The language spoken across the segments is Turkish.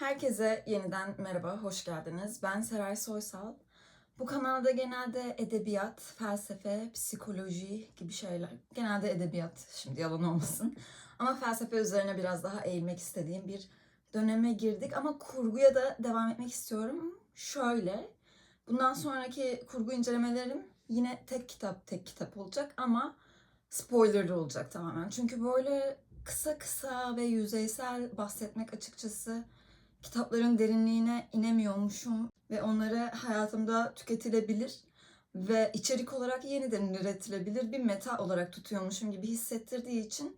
Herkese yeniden merhaba, hoş geldiniz. Ben Seray Soysal. Bu kanalda genelde edebiyat, felsefe, psikoloji gibi şeyler, genelde edebiyat, şimdi yalan olmasın. Ama felsefe üzerine biraz daha eğilmek istediğim bir döneme girdik. Ama kurguya da devam etmek istiyorum. Şöyle, bundan sonraki kurgu incelemelerim yine tek kitap tek kitap olacak ama spoilerlı olacak tamamen. Çünkü böyle kısa kısa ve yüzeysel bahsetmek açıkçası kitapların derinliğine inemiyormuşum ve onları hayatımda tüketilebilir ve içerik olarak yeniden üretilebilir bir meta olarak tutuyormuşum gibi hissettirdiği için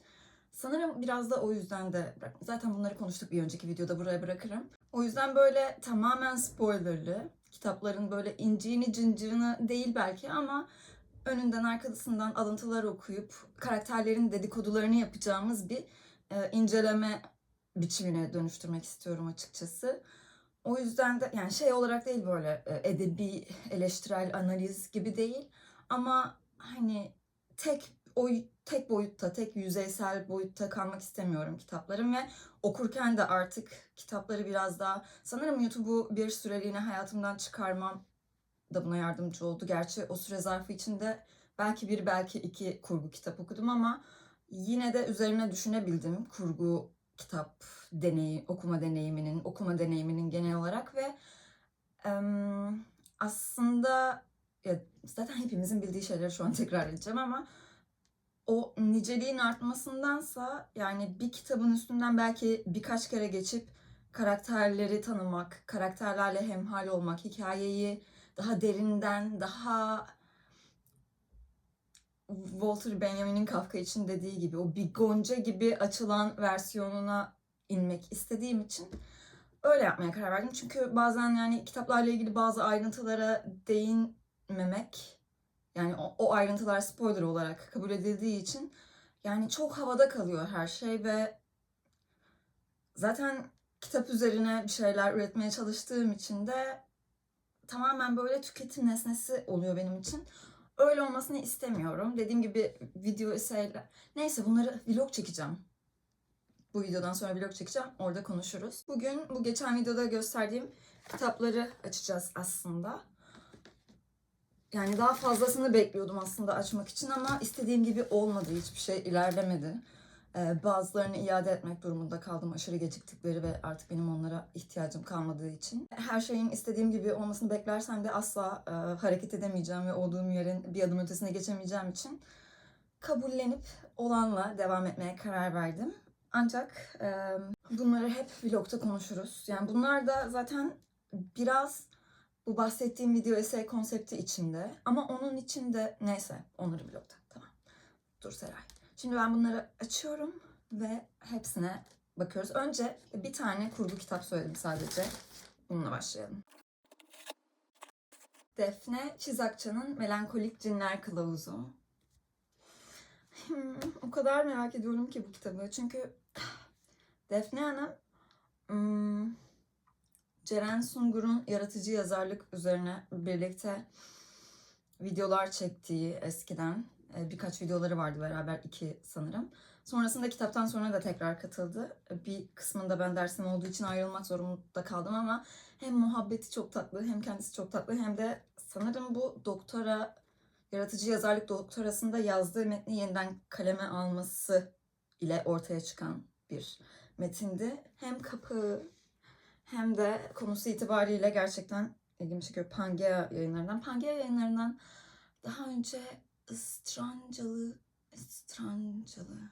sanırım biraz da o yüzden de zaten bunları konuştuk bir önceki videoda buraya bırakırım. O yüzden böyle tamamen spoilerlı kitapların böyle inciğini cincığını değil belki ama önünden arkasından alıntılar okuyup karakterlerin dedikodularını yapacağımız bir e, inceleme biçimine dönüştürmek istiyorum açıkçası. O yüzden de yani şey olarak değil böyle e, edebi eleştirel analiz gibi değil ama hani tek o tek boyutta, tek yüzeysel boyutta kalmak istemiyorum kitaplarım ve okurken de artık kitapları biraz daha sanırım YouTube'u bir süreliğine hayatımdan çıkarmam da buna yardımcı oldu. Gerçi o süre zarfı içinde belki bir belki iki kurgu kitap okudum ama yine de üzerine düşünebildim kurgu kitap deneyi, okuma deneyiminin, okuma deneyiminin genel olarak ve em, aslında ya zaten hepimizin bildiği şeyleri şu an tekrar edeceğim ama o niceliğin artmasındansa yani bir kitabın üstünden belki birkaç kere geçip karakterleri tanımak, karakterlerle hemhal olmak, hikayeyi daha derinden, daha Walter Benjamin'in Kafka için dediği gibi o bir gonca gibi açılan versiyonuna inmek istediğim için öyle yapmaya karar verdim. Çünkü bazen yani kitaplarla ilgili bazı ayrıntılara değinmemek yani o, o ayrıntılar spoiler olarak kabul edildiği için yani çok havada kalıyor her şey ve zaten kitap üzerine bir şeyler üretmeye çalıştığım için de tamamen böyle tüketim nesnesi oluyor benim için. Öyle olmasını istemiyorum. Dediğim gibi video eserler. Neyse bunları vlog çekeceğim. Bu videodan sonra vlog çekeceğim. Orada konuşuruz. Bugün bu geçen videoda gösterdiğim kitapları açacağız aslında. Yani daha fazlasını bekliyordum aslında açmak için ama istediğim gibi olmadı. Hiçbir şey ilerlemedi. Ee, bazılarını iade etmek durumunda kaldım aşırı geciktikleri ve artık benim onlara ihtiyacım kalmadığı için. Her şeyin istediğim gibi olmasını beklersem de asla e, hareket edemeyeceğim ve olduğum yerin bir adım ötesine geçemeyeceğim için kabullenip olanla devam etmeye karar verdim. Ancak e, bunları hep vlogta konuşuruz. Yani bunlar da zaten biraz bu bahsettiğim video essay konsepti içinde. Ama onun içinde neyse onları vlogta. Tamam. Dur Seray. Şimdi ben bunları açıyorum ve hepsine bakıyoruz. Önce bir tane kurgu kitap söyledim sadece. Bununla başlayalım. Defne Çizakçı'nın Melankolik Cinler Kılavuzu. Hmm, o kadar merak ediyorum ki bu kitabı. Çünkü Defne Hanım hmm, Ceren Sungur'un yaratıcı yazarlık üzerine birlikte videolar çektiği eskiden birkaç videoları vardı beraber iki sanırım. Sonrasında kitaptan sonra da tekrar katıldı. E, Bir kısmında ben dersim olduğu için ayrılmak zorunda kaldım ama hem muhabbeti çok tatlı hem kendisi çok tatlı hem de sanırım bu doktora yaratıcı yazarlık doktorasında yazdığı metni yeniden kaleme alması ile ortaya çıkan bir metindi. Hem kapı hem de konusu itibariyle gerçekten ilgimi çekiyor. Pangea yayınlarından. Pangea yayınlarından daha önce Istrancalı, Istrancalı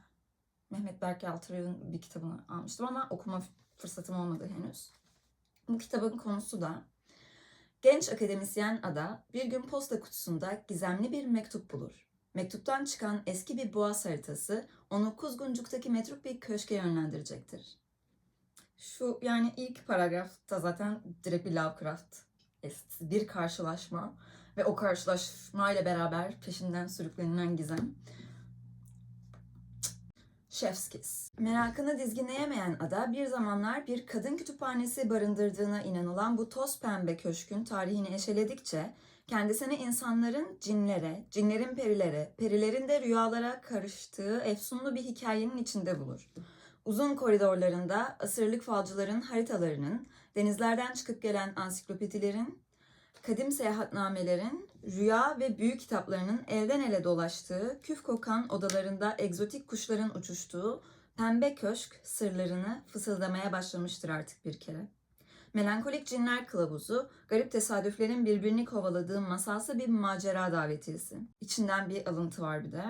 Mehmet Berk Yaltırık'ın bir kitabını almıştım ama okuma fırsatım olmadı henüz. Bu kitabın konusu da genç akademisyen Ada bir gün posta kutusunda gizemli bir mektup bulur. Mektuptan çıkan eski bir boğaz haritası onu Kuzguncuk'taki metruk bir köşke yönlendirecektir. Şu yani ilk paragrafta zaten direkt bir Lovecraft bir karşılaşma ve o karşılaşmayla beraber peşinden sürüklenilen gizem. Chef's Kiss. Merakını dizginleyemeyen ada bir zamanlar bir kadın kütüphanesi barındırdığına inanılan bu toz pembe köşkün tarihini eşeledikçe kendisini insanların cinlere, cinlerin perilere, perilerin de rüyalara karıştığı efsunlu bir hikayenin içinde bulur. Uzun koridorlarında asırlık falcıların haritalarının, denizlerden çıkıp gelen ansiklopedilerin, kadim seyahatnamelerin, rüya ve büyü kitaplarının elden ele dolaştığı, küf kokan odalarında egzotik kuşların uçuştuğu, pembe köşk sırlarını fısıldamaya başlamıştır artık bir kere. Melankolik Cinler Kılavuzu, garip tesadüflerin birbirini kovaladığı masalsı bir macera davetiyesi. İçinden bir alıntı var bir de.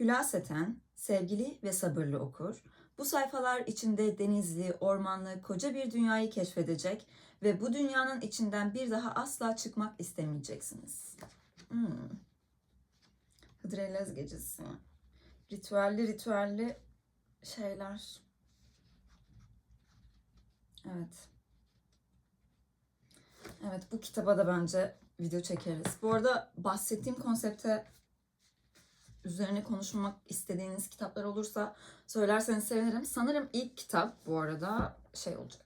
Hülaseten, sevgili ve sabırlı okur, bu sayfalar içinde denizli, ormanlı, koca bir dünyayı keşfedecek ve bu dünyanın içinden bir daha asla çıkmak istemeyeceksiniz. Hmm. Hıdrellez gecesi. Ritüelli ritüelli şeyler. Evet. Evet bu kitaba da bence video çekeriz. Bu arada bahsettiğim konsepte üzerine konuşmak istediğiniz kitaplar olursa söylerseniz sevinirim. Sanırım ilk kitap bu arada şey olacak.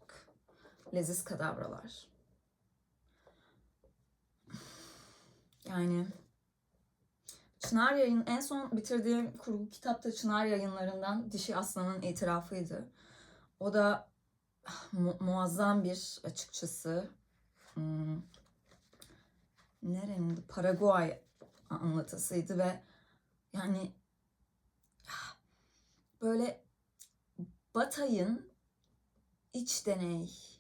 Leziz Kadavralar. Yani Çınar yayın en son bitirdiğim kurgu kitapta Çınar yayınlarından Dişi Aslan'ın itirafıydı. O da ah, mu- muazzam bir açıkçası hmm, nerenin Paraguay anlatısıydı ve yani ah, böyle Batay'ın iç deney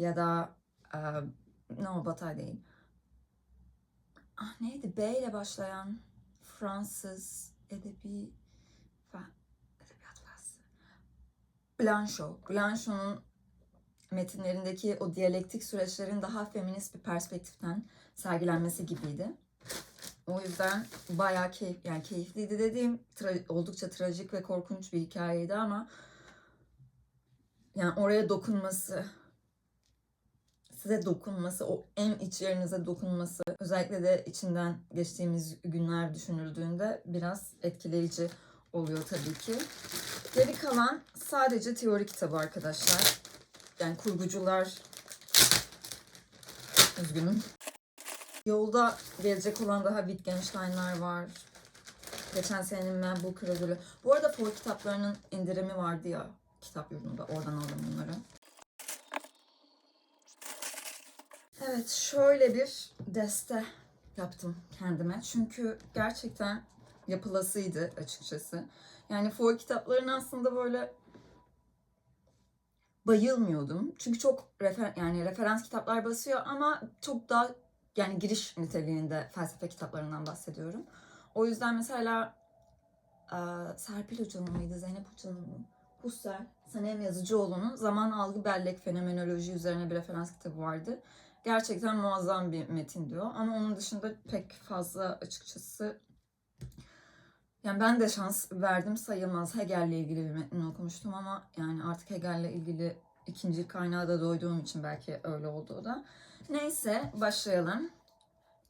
ya da e, no Batay değil. Ah neydi? B ile başlayan Fransız edebi edebiyat felsefesi. Blanchot. Blanchot'un metinlerindeki o diyalektik süreçlerin daha feminist bir perspektiften sergilenmesi gibiydi. O yüzden bayağı keyif, yani keyifliydi dediğim tra- oldukça trajik ve korkunç bir hikayeydi ama yani oraya dokunması, size dokunması, o en iç yerinize dokunması, özellikle de içinden geçtiğimiz günler düşünüldüğünde biraz etkileyici oluyor tabii ki. Geri kalan sadece teori kitabı arkadaşlar. Yani kurgucular üzgünüm. Yolda gelecek olan daha Wittgenstein'lar var. Geçen senenin ben bu kralları. Bu arada For kitaplarının indirimi vardı ya kitap yurdunda. Oradan aldım bunları. Evet şöyle bir deste yaptım kendime. Çünkü gerçekten yapılasıydı açıkçası. Yani For kitaplarını aslında böyle bayılmıyordum. Çünkü çok refer yani referans kitaplar basıyor ama çok daha yani giriş niteliğinde felsefe kitaplarından bahsediyorum. O yüzden mesela e, Serpil Hoca'nın mıydı, Zeynep Hoca'nın mı? Husserl, Sanem Yazıcıoğlu'nun Zaman Algı Bellek Fenomenoloji üzerine bir referans kitabı vardı. Gerçekten muazzam bir metin diyor. Ama onun dışında pek fazla açıkçası yani ben de şans verdim sayılmaz. Hegel'le ilgili bir metni okumuştum ama yani artık Hegel'le ilgili ikinci kaynağı da doyduğum için belki öyle oldu o da. Neyse başlayalım.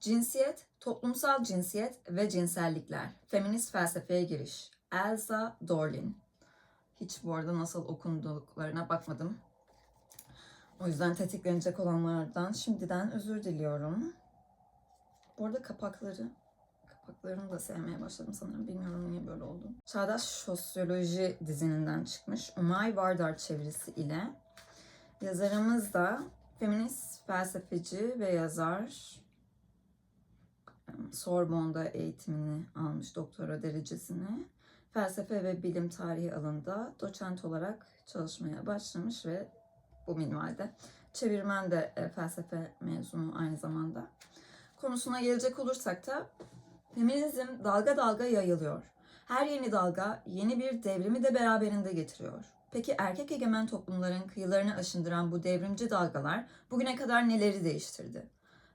Cinsiyet, toplumsal cinsiyet ve cinsellikler. Feminist felsefeye giriş. Elsa Dorlin. Hiç bu arada nasıl okunduklarına bakmadım. O yüzden tetiklenecek olanlardan şimdiden özür diliyorum. Bu arada kapakları, kapaklarını da sevmeye başladım sanırım. Bilmiyorum niye böyle oldu. Çağdaş Sosyoloji dizininden çıkmış. Umay Vardar çevirisi ile. Yazarımız da feminist felsefeci ve yazar. Sorbonne'da eğitimini almış doktora derecesini. Felsefe ve bilim tarihi alanında doçent olarak çalışmaya başlamış ve bu minvalde. Çevirmen de e, felsefe mezunu aynı zamanda. Konusuna gelecek olursak da feminizm dalga dalga yayılıyor. Her yeni dalga yeni bir devrimi de beraberinde getiriyor. Peki erkek egemen toplumların kıyılarını aşındıran bu devrimci dalgalar bugüne kadar neleri değiştirdi?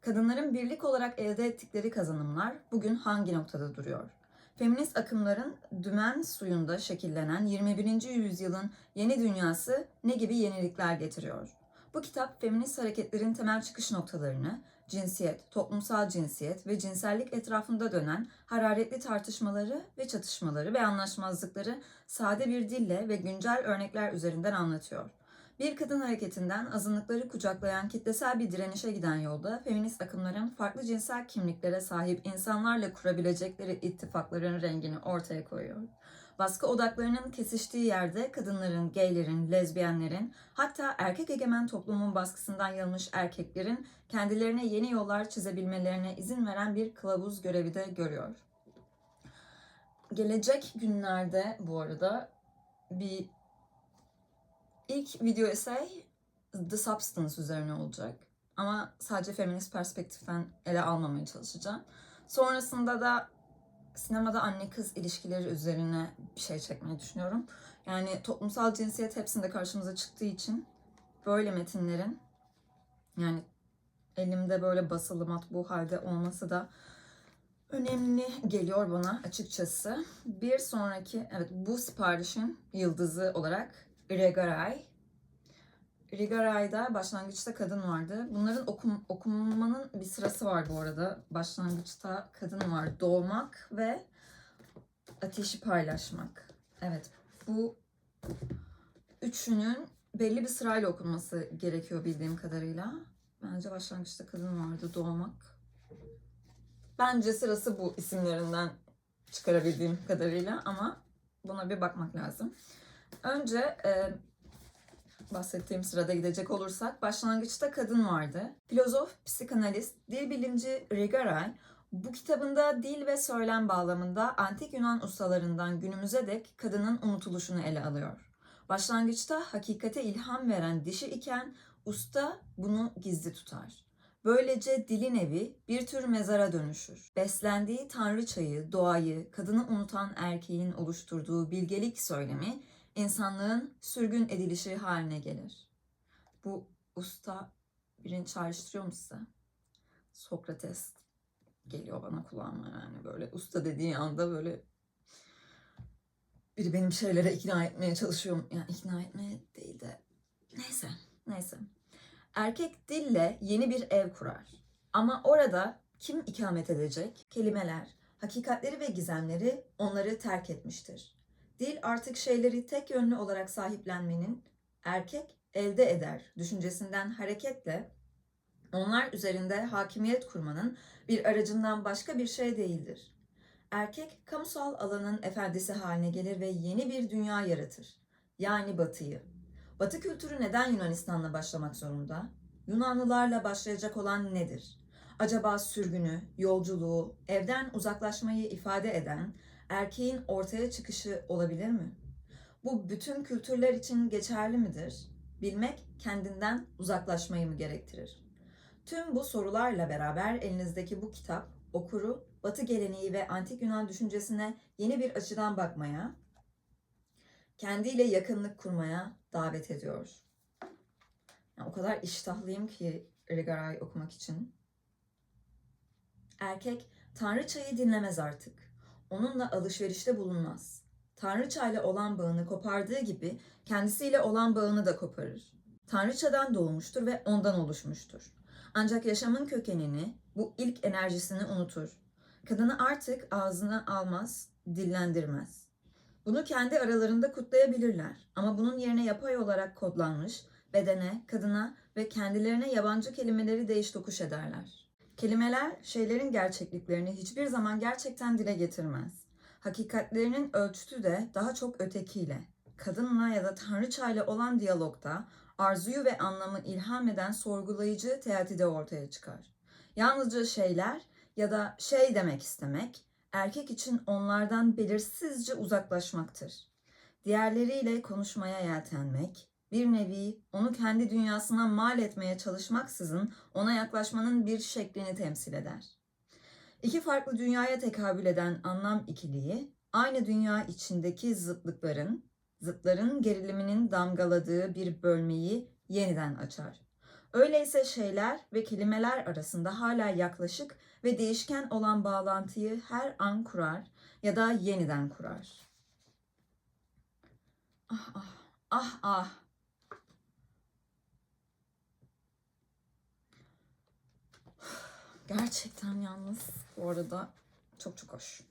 Kadınların birlik olarak elde ettikleri kazanımlar bugün hangi noktada duruyor? Feminist akımların dümen suyunda şekillenen 21. yüzyılın yeni dünyası ne gibi yenilikler getiriyor? Bu kitap feminist hareketlerin temel çıkış noktalarını, cinsiyet, toplumsal cinsiyet ve cinsellik etrafında dönen hararetli tartışmaları ve çatışmaları ve anlaşmazlıkları sade bir dille ve güncel örnekler üzerinden anlatıyor. Bir kadın hareketinden azınlıkları kucaklayan kitlesel bir direnişe giden yolda feminist akımların farklı cinsel kimliklere sahip insanlarla kurabilecekleri ittifakların rengini ortaya koyuyor. Baskı odaklarının kesiştiği yerde kadınların, gaylerin, lezbiyenlerin, hatta erkek egemen toplumun baskısından yılmış erkeklerin kendilerine yeni yollar çizebilmelerine izin veren bir kılavuz görevi de görüyor. Gelecek günlerde bu arada bir ilk video essay The Substance üzerine olacak. Ama sadece feminist perspektiften ele almamaya çalışacağım. Sonrasında da sinemada anne kız ilişkileri üzerine bir şey çekmeyi düşünüyorum. Yani toplumsal cinsiyet hepsinde karşımıza çıktığı için böyle metinlerin yani elimde böyle basılı matbu halde olması da önemli geliyor bana açıkçası. Bir sonraki, evet bu siparişin yıldızı olarak Regaray. Regaray'da başlangıçta kadın vardı. Bunların okum, okunmanın bir sırası var bu arada. Başlangıçta kadın var. Doğmak ve ateşi paylaşmak. Evet bu üçünün belli bir sırayla okunması gerekiyor bildiğim kadarıyla. Bence başlangıçta kadın vardı. Doğmak. Bence sırası bu isimlerinden çıkarabildiğim kadarıyla ama buna bir bakmak lazım. Önce e, bahsettiğim sırada gidecek olursak başlangıçta kadın vardı. Filozof, psikanalist, dil bilimci Rigaray bu kitabında dil ve söylem bağlamında antik Yunan ustalarından günümüze dek kadının unutuluşunu ele alıyor. Başlangıçta hakikate ilham veren dişi iken usta bunu gizli tutar. Böylece dilin evi bir tür mezara dönüşür. Beslendiği tanrıçayı, doğayı, kadını unutan erkeğin oluşturduğu bilgelik söylemi insanlığın sürgün edilişi haline gelir. Bu usta birini çağrıştırıyor mu size? Sokrates geliyor bana kulağıma yani böyle usta dediği anda böyle biri benim şeylere ikna etmeye çalışıyor. Yani ikna etmeye değil de neyse neyse. Erkek dille yeni bir ev kurar. Ama orada kim ikamet edecek? Kelimeler, hakikatleri ve gizemleri onları terk etmiştir. Dil artık şeyleri tek yönlü olarak sahiplenmenin erkek elde eder düşüncesinden hareketle onlar üzerinde hakimiyet kurmanın bir aracından başka bir şey değildir. Erkek kamusal alanın efendisi haline gelir ve yeni bir dünya yaratır. Yani batıyı. Batı kültürü neden Yunanistan'la başlamak zorunda? Yunanlılarla başlayacak olan nedir? Acaba sürgünü, yolculuğu, evden uzaklaşmayı ifade eden erkeğin ortaya çıkışı olabilir mi? Bu bütün kültürler için geçerli midir? Bilmek kendinden uzaklaşmayı mı gerektirir? Tüm bu sorularla beraber elinizdeki bu kitap okuru Batı geleneği ve antik Yunan düşüncesine yeni bir açıdan bakmaya, kendiyle yakınlık kurmaya davet ediyor. Yani o kadar iştahlıyım ki Rigaray okumak için. Erkek tanrıçayı dinlemez artık. Onunla alışverişte bulunmaz. Tanrıçayla olan bağını kopardığı gibi kendisiyle olan bağını da koparır. Tanrıçadan doğmuştur ve ondan oluşmuştur. Ancak yaşamın kökenini, bu ilk enerjisini unutur. Kadını artık ağzına almaz, dillendirmez. Bunu kendi aralarında kutlayabilirler ama bunun yerine yapay olarak kodlanmış bedene, kadına ve kendilerine yabancı kelimeleri değiş tokuş ederler. Kelimeler şeylerin gerçekliklerini hiçbir zaman gerçekten dile getirmez. Hakikatlerinin ölçütü de daha çok ötekiyle, kadınla ya da tanrıçayla olan diyalogda arzuyu ve anlamı ilham eden sorgulayıcı teatide ortaya çıkar. Yalnızca şeyler ya da şey demek istemek, erkek için onlardan belirsizce uzaklaşmaktır. Diğerleriyle konuşmaya yeltenmek, bir nevi onu kendi dünyasına mal etmeye çalışmaksızın ona yaklaşmanın bir şeklini temsil eder. İki farklı dünyaya tekabül eden anlam ikiliği, aynı dünya içindeki zıtlıkların, zıtların geriliminin damgaladığı bir bölmeyi yeniden açar. Öyleyse şeyler ve kelimeler arasında hala yaklaşık ve değişken olan bağlantıyı her an kurar ya da yeniden kurar. Ah ah, ah ah. Gerçekten yalnız bu arada çok çok hoş.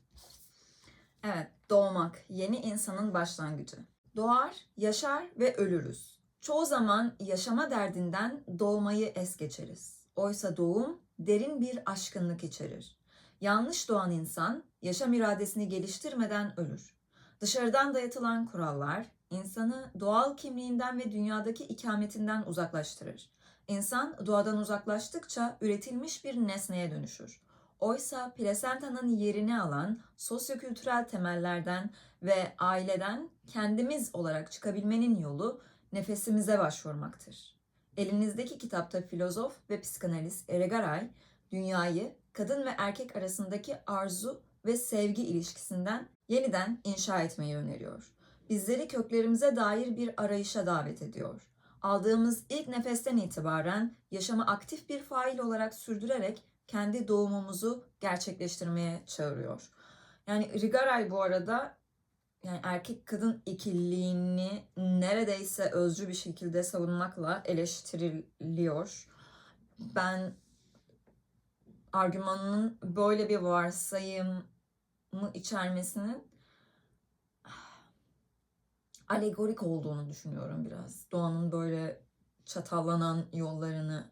Evet, doğmak, yeni insanın başlangıcı. Doğar, yaşar ve ölürüz. Çoğu zaman yaşama derdinden doğmayı es geçeriz. Oysa doğum derin bir aşkınlık içerir. Yanlış doğan insan yaşam iradesini geliştirmeden ölür. Dışarıdan dayatılan kurallar insanı doğal kimliğinden ve dünyadaki ikametinden uzaklaştırır. İnsan doğadan uzaklaştıkça üretilmiş bir nesneye dönüşür. Oysa plasentanın yerini alan sosyokültürel temellerden ve aileden kendimiz olarak çıkabilmenin yolu nefesimize başvurmaktır. Elinizdeki kitapta filozof ve psikanalist Eregaray, dünyayı kadın ve erkek arasındaki arzu ve sevgi ilişkisinden yeniden inşa etmeyi öneriyor. Bizleri köklerimize dair bir arayışa davet ediyor. Aldığımız ilk nefesten itibaren yaşamı aktif bir fail olarak sürdürerek kendi doğumumuzu gerçekleştirmeye çağırıyor. Yani Rigaray bu arada yani erkek kadın ikiliğini neredeyse özcü bir şekilde savunmakla eleştiriliyor. Ben argümanının böyle bir varsayımı içermesinin alegorik olduğunu düşünüyorum biraz. Doğanın böyle çatallanan yollarını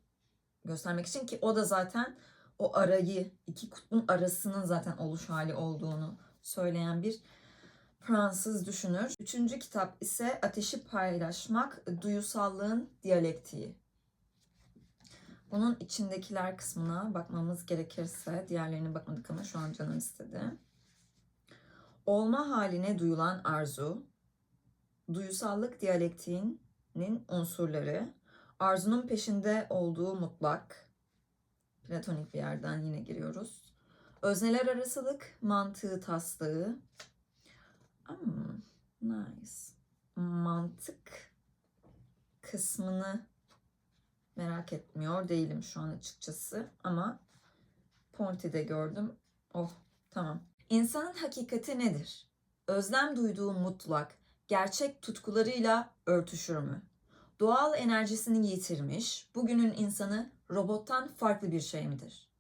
göstermek için ki o da zaten o arayı, iki kutbun arasının zaten oluş hali olduğunu söyleyen bir Fransız düşünür. Üçüncü kitap ise Ateşi Paylaşmak, Duyusallığın Diyalektiği. Bunun içindekiler kısmına bakmamız gerekirse, diğerlerine bakmadık ama şu an canım istedi. Olma haline duyulan arzu, duyusallık diyalektiğinin unsurları, arzunun peşinde olduğu mutlak, platonik bir yerden yine giriyoruz. Özneler arasılık, mantığı taslığı, Hmm, nice. Mantık kısmını merak etmiyor değilim şu an açıkçası ama Ponti'de gördüm. Oh tamam. İnsanın hakikati nedir? Özlem duyduğu mutlak, gerçek tutkularıyla örtüşür mü? Doğal enerjisini yitirmiş, bugünün insanı robottan farklı bir şey midir?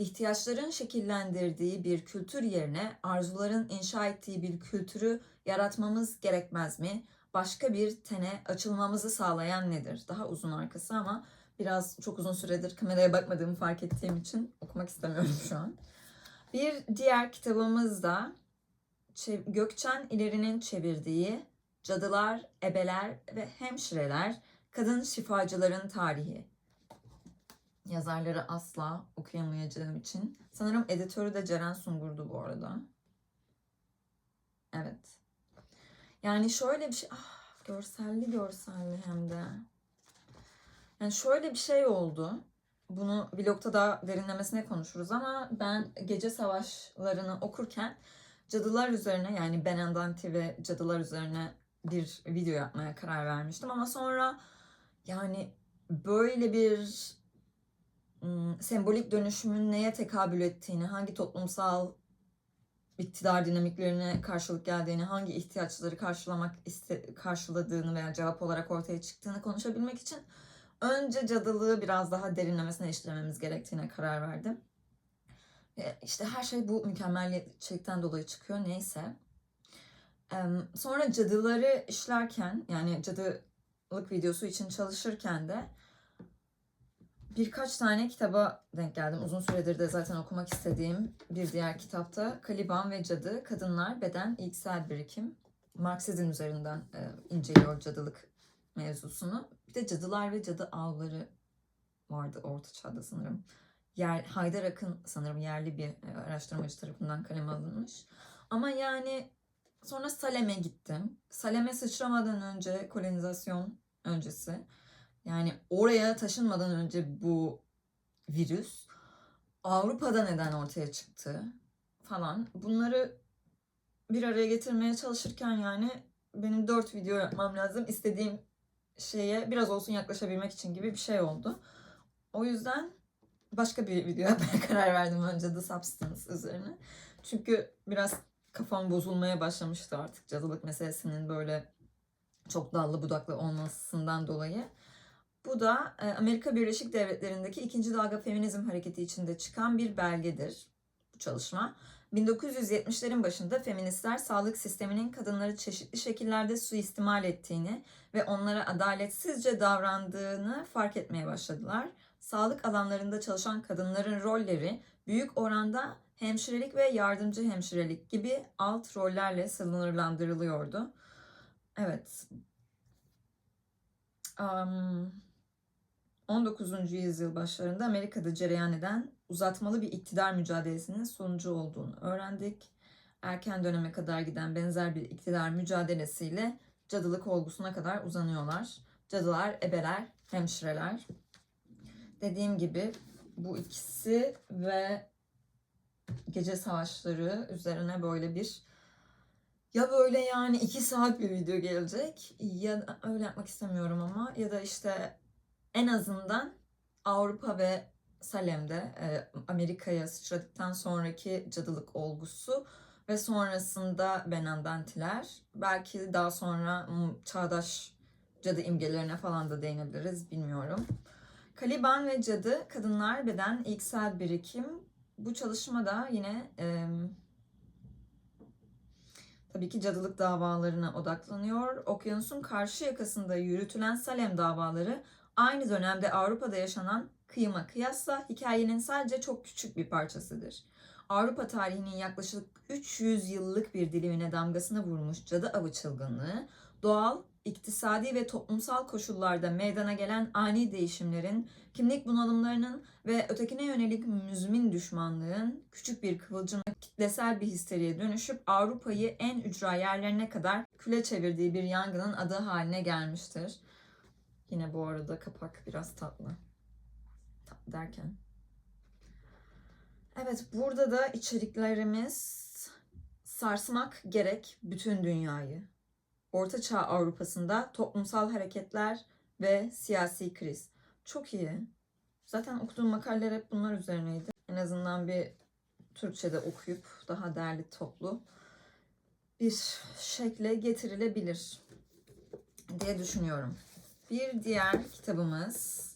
ihtiyaçların şekillendirdiği bir kültür yerine arzuların inşa ettiği bir kültürü yaratmamız gerekmez mi? Başka bir tene açılmamızı sağlayan nedir? Daha uzun arkası ama biraz çok uzun süredir kameraya bakmadığımı fark ettiğim için okumak istemiyorum şu an. Bir diğer kitabımız da Gökçen İleri'nin çevirdiği Cadılar, Ebeler ve Hemşireler Kadın Şifacıların Tarihi yazarları asla okuyamayacağım için. Sanırım editörü de Ceren Sungur'du bu arada. Evet. Yani şöyle bir şey... Ah, görselli görselli hem de. Yani şöyle bir şey oldu. Bunu vlogta da derinlemesine konuşuruz ama ben Gece Savaşlarını okurken cadılar üzerine yani Ben Andante ve cadılar üzerine bir video yapmaya karar vermiştim ama sonra yani böyle bir sembolik dönüşümün neye tekabül ettiğini, hangi toplumsal iktidar dinamiklerine karşılık geldiğini, hangi ihtiyaçları karşılamak iste, karşıladığını veya cevap olarak ortaya çıktığını konuşabilmek için önce cadılığı biraz daha derinlemesine işlememiz gerektiğine karar verdim. İşte her şey bu mükemmelliyetçilikten dolayı çıkıyor. Neyse. Sonra cadıları işlerken yani cadılık videosu için çalışırken de birkaç tane kitaba denk geldim. Uzun süredir de zaten okumak istediğim bir diğer kitapta Kaliban ve Cadı, Kadınlar, Beden, İlksel Birikim. Marksizm üzerinden e, inceliyor cadılık mevzusunu. Bir de Cadılar ve Cadı Avları vardı Orta Çağ'da sanırım. Yer, Haydar Akın sanırım yerli bir e, araştırmacı tarafından kaleme alınmış. Ama yani sonra Salem'e gittim. Salem'e sıçramadan önce kolonizasyon öncesi yani oraya taşınmadan önce bu virüs Avrupa'da neden ortaya çıktı falan. Bunları bir araya getirmeye çalışırken yani benim dört video yapmam lazım. İstediğim şeye biraz olsun yaklaşabilmek için gibi bir şey oldu. O yüzden başka bir video yapmaya karar verdim önce The Substance üzerine. Çünkü biraz kafam bozulmaya başlamıştı artık cadılık meselesinin böyle çok dallı budaklı olmasından dolayı. Bu da e, Amerika Birleşik Devletleri'ndeki ikinci dalga feminizm hareketi içinde çıkan bir belgedir bu çalışma. 1970'lerin başında feministler sağlık sisteminin kadınları çeşitli şekillerde suistimal ettiğini ve onlara adaletsizce davrandığını fark etmeye başladılar. Sağlık alanlarında çalışan kadınların rolleri büyük oranda hemşirelik ve yardımcı hemşirelik gibi alt rollerle sınırlandırılıyordu. Evet. Am, 19. yüzyıl başlarında Amerika'da cereyan eden uzatmalı bir iktidar mücadelesinin sonucu olduğunu öğrendik. Erken döneme kadar giden benzer bir iktidar mücadelesiyle cadılık olgusuna kadar uzanıyorlar. Cadılar, ebeler, hemşireler. Dediğim gibi bu ikisi ve gece savaşları üzerine böyle bir ya böyle yani iki saat bir video gelecek ya öyle yapmak istemiyorum ama ya da işte en azından Avrupa ve Salem'de e, Amerika'ya sıçradıktan sonraki cadılık olgusu ve sonrasında Benandantiler belki daha sonra çağdaş cadı imgelerine falan da değinebiliriz bilmiyorum. Kaliban ve Cadı Kadınlar Beden İlksel Birikim bu çalışma da yine e, tabii ki cadılık davalarına odaklanıyor. Okyanusun karşı yakasında yürütülen Salem davaları aynı dönemde Avrupa'da yaşanan kıyıma kıyasla hikayenin sadece çok küçük bir parçasıdır. Avrupa tarihinin yaklaşık 300 yıllık bir dilimine damgasını vurmuş cadı avı çılgınlığı, doğal, iktisadi ve toplumsal koşullarda meydana gelen ani değişimlerin, kimlik bunalımlarının ve ötekine yönelik müzmin düşmanlığın küçük bir kıvılcım kitlesel bir histeriye dönüşüp Avrupa'yı en ücra yerlerine kadar küle çevirdiği bir yangının adı haline gelmiştir. Yine bu arada kapak biraz tatlı. Tatlı derken. Evet burada da içeriklerimiz sarsmak gerek bütün dünyayı. Orta Çağ Avrupa'sında toplumsal hareketler ve siyasi kriz. Çok iyi. Zaten okuduğum makaleler hep bunlar üzerineydi. En azından bir Türkçe'de okuyup daha derli toplu bir şekle getirilebilir diye düşünüyorum. Bir diğer kitabımız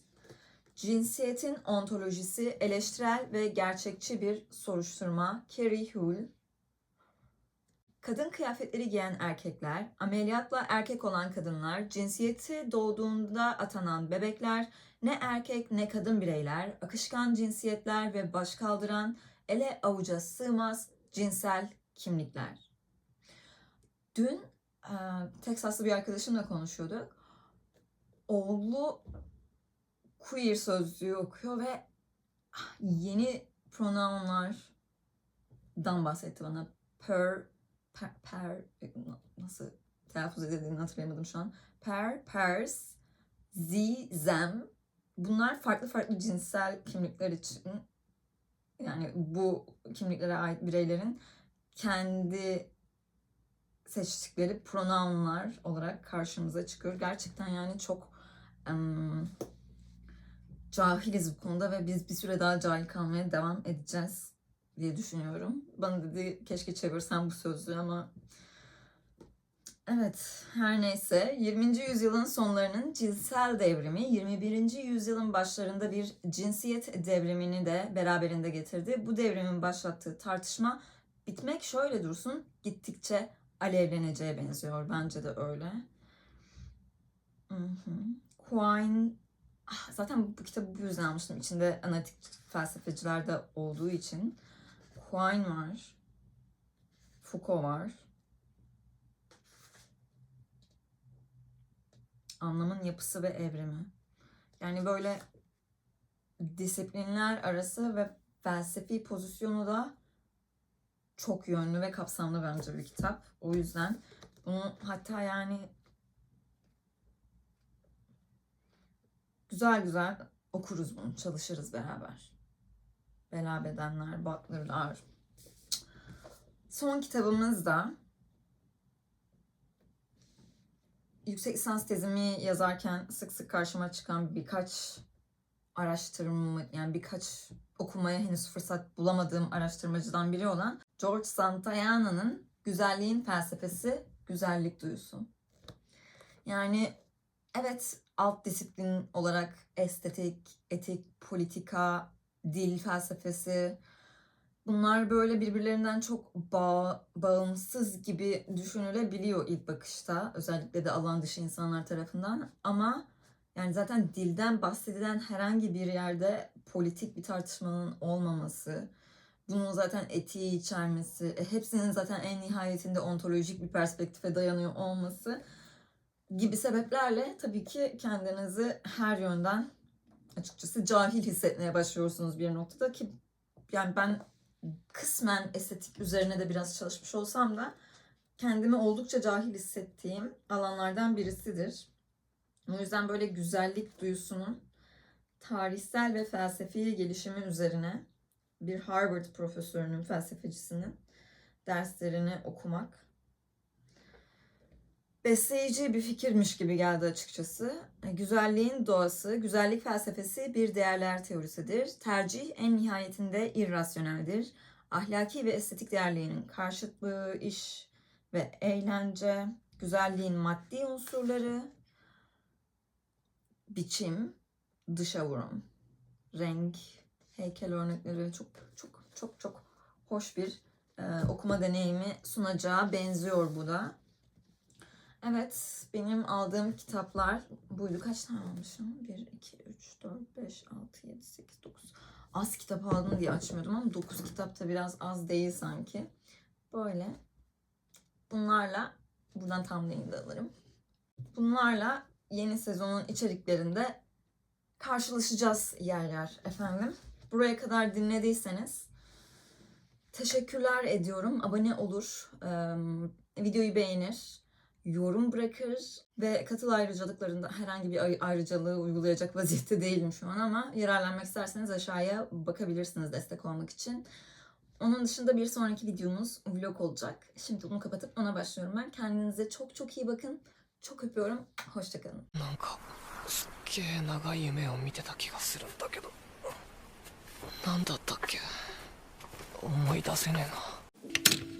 Cinsiyetin Ontolojisi Eleştirel ve Gerçekçi Bir Soruşturma Carrie Hull Kadın kıyafetleri giyen erkekler, ameliyatla erkek olan kadınlar, cinsiyeti doğduğunda atanan bebekler, ne erkek ne kadın bireyler, akışkan cinsiyetler ve başkaldıran, ele avuca sığmaz cinsel kimlikler. Dün e, Teksaslı bir arkadaşımla konuşuyorduk. Oğlu queer sözlüğü okuyor ve ah, yeni pronounlardan bahsetti bana. Per, per, per nasıl telaffuz edildiğini hatırlayamadım şu an. Per, pers, z, zem. Bunlar farklı farklı cinsel kimlikler için yani bu kimliklere ait bireylerin kendi seçtikleri pronounlar olarak karşımıza çıkıyor. Gerçekten yani çok em, cahiliz bu konuda ve biz bir süre daha cahil kalmaya devam edeceğiz diye düşünüyorum. Bana dedi keşke çevirsen bu sözlüğü ama Evet, her neyse 20. yüzyılın sonlarının cinsel devrimi 21. yüzyılın başlarında bir cinsiyet devrimini de beraberinde getirdi. Bu devrimin başlattığı tartışma bitmek şöyle dursun gittikçe alevleneceğe benziyor. Bence de öyle. Quine Ah, zaten bu kitabı bu yüzden almıştım. İçinde analitik felsefeciler de olduğu için. Quine var. Foucault var. Anlamın yapısı ve evrimi. Yani böyle disiplinler arası ve felsefi pozisyonu da çok yönlü ve kapsamlı bence bir kitap. O yüzden bunu hatta yani güzel güzel okuruz bunu, çalışırız beraber. Bela bedenler, Butler'lar. Son kitabımız da yüksek lisans tezimi yazarken sık sık karşıma çıkan birkaç araştırma yani birkaç okumaya henüz fırsat bulamadığım araştırmacıdan biri olan George Santayana'nın Güzelliğin Felsefesi, Güzellik Duyusu. Yani evet alt disiplin olarak estetik, etik, politika, dil felsefesi bunlar böyle birbirlerinden çok bağ, bağımsız gibi düşünülebiliyor ilk bakışta. Özellikle de alan dışı insanlar tarafından. Ama yani zaten dilden bahsedilen herhangi bir yerde politik bir tartışmanın olmaması bunun zaten etiği içermesi, e, hepsinin zaten en nihayetinde ontolojik bir perspektife dayanıyor olması gibi sebeplerle tabii ki kendinizi her yönden açıkçası cahil hissetmeye başlıyorsunuz bir noktada ki yani ben kısmen estetik üzerine de biraz çalışmış olsam da kendimi oldukça cahil hissettiğim alanlardan birisidir. O yüzden böyle güzellik duyusunun tarihsel ve felsefi gelişimi üzerine bir Harvard profesörünün, felsefecisinin derslerini okumak besleyici bir fikirmiş gibi geldi açıkçası. E, Güzelliğin doğası, güzellik felsefesi bir değerler teorisidir. Tercih en nihayetinde irrasyoneldir. Ahlaki ve estetik değerliğinin karşıtlığı, iş ve eğlence, güzelliğin maddi unsurları, biçim, dışa vurum, renk, heykel örnekleri çok çok çok çok hoş bir e, okuma deneyimi sunacağı benziyor bu da. Evet, benim aldığım kitaplar buydu. Kaç tane almışım? 1, 2, 3, 4, 5, 6, 7, 8, 9. Az kitap aldım diye açmıyordum ama 9 kitap da biraz az değil sanki. Böyle. Bunlarla, buradan thumbnail'ini de alırım. Bunlarla yeni sezonun içeriklerinde karşılaşacağız yer yer efendim. Buraya kadar dinlediyseniz teşekkürler ediyorum. Abone olur, videoyu beğenir, yorum bırakır ve katıl ayrıcalıklarında herhangi bir ay- ayrıcalığı uygulayacak vaziyette değilim şu an ama yararlanmak isterseniz aşağıya bakabilirsiniz destek olmak için. Onun dışında bir sonraki videomuz vlog olacak. Şimdi bunu kapatıp ona başlıyorum ben. Kendinize çok çok iyi bakın. Çok öpüyorum. Hoşçakalın. なんかすっげえ長い夢を見てた気がするんだけどなんだったっけ思い出せねえな